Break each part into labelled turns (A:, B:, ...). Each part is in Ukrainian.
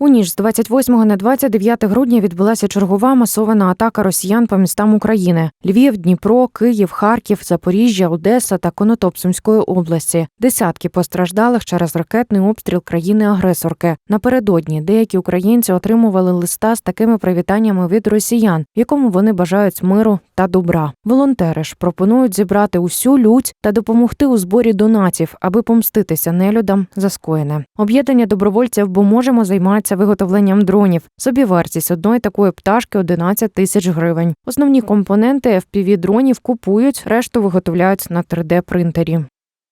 A: У ніч з 28 на 29 грудня відбулася чергова масована атака росіян по містам України: Львів, Дніпро, Київ, Харків, Запоріжжя, Одеса та Конотоп Сумської області. Десятки постраждалих через ракетний обстріл країни-агресорки. Напередодні деякі українці отримували листа з такими привітаннями від росіян, якому вони бажають миру та добра. Волонтери ж пропонують зібрати усю лють та допомогти у зборі донатів, аби помститися нелюдам за скоєне. Об'єднання добровольців, бо можемо займатися виготовленням дронів. Собівартість одної такої пташки 11 тисяч гривень. Основні компоненти fpv дронів купують, решту виготовляють на 3D принтері.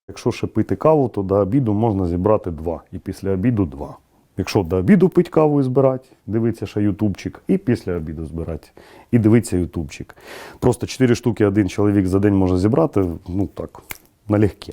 B: Якщо ще пити каву, то до обіду можна зібрати два. І після обіду два. Якщо до обіду пить каву і збирати, дивитися ще ютубчик, і після обіду збирати, і дивитися ютубчик. Просто 4 штуки один чоловік за день може зібрати, ну так, налегке.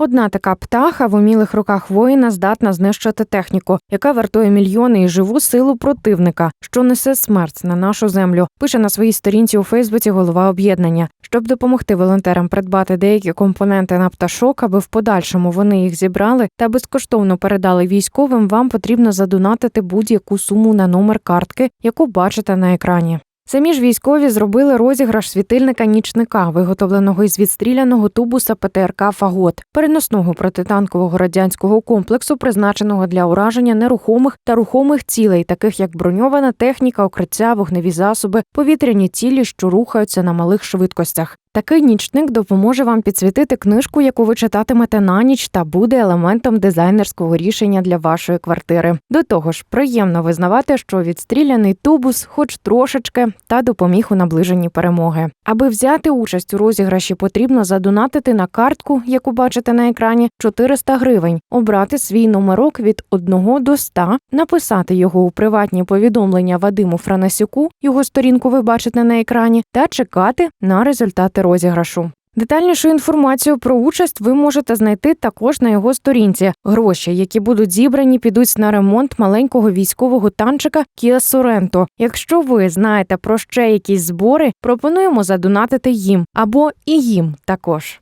A: Одна така птаха в умілих руках воїна здатна знищити техніку, яка вартує мільйони і живу силу противника, що несе смерть на нашу землю. Пише на своїй сторінці у Фейсбуці голова об'єднання. Щоб допомогти волонтерам придбати деякі компоненти на пташок, аби в подальшому вони їх зібрали та безкоштовно передали військовим. Вам потрібно задонатити будь-яку суму на номер картки, яку бачите на екрані. Самі ж військові зробили розіграш світильника нічника, виготовленого із відстріляного тубуса ПТРК Фагот, переносного протитанкового радянського комплексу, призначеного для ураження нерухомих та рухомих цілей, таких як броньована техніка, укриття, вогневі засоби, повітряні цілі, що рухаються на малих швидкостях. Такий нічник допоможе вам підсвітити книжку, яку ви читатимете на ніч, та буде елементом дизайнерського рішення для вашої квартири. До того ж, приємно визнавати, що відстріляний тубус, хоч трошечки, та допоміг у наближенні перемоги. Аби взяти участь у розіграші, потрібно задонатити на картку, яку бачите на екрані, 400 гривень, обрати свій номерок від 1 до 100, написати його у приватні повідомлення Вадиму Франасюку, його сторінку ви бачите на екрані, та чекати на результати розіграшу. Детальнішу інформацію про участь ви можете знайти також на його сторінці. Гроші, які будуть зібрані, підуть на ремонт маленького військового танчика Kia Sorento. Якщо ви знаєте про ще якісь збори, пропонуємо задонатити їм або і їм також.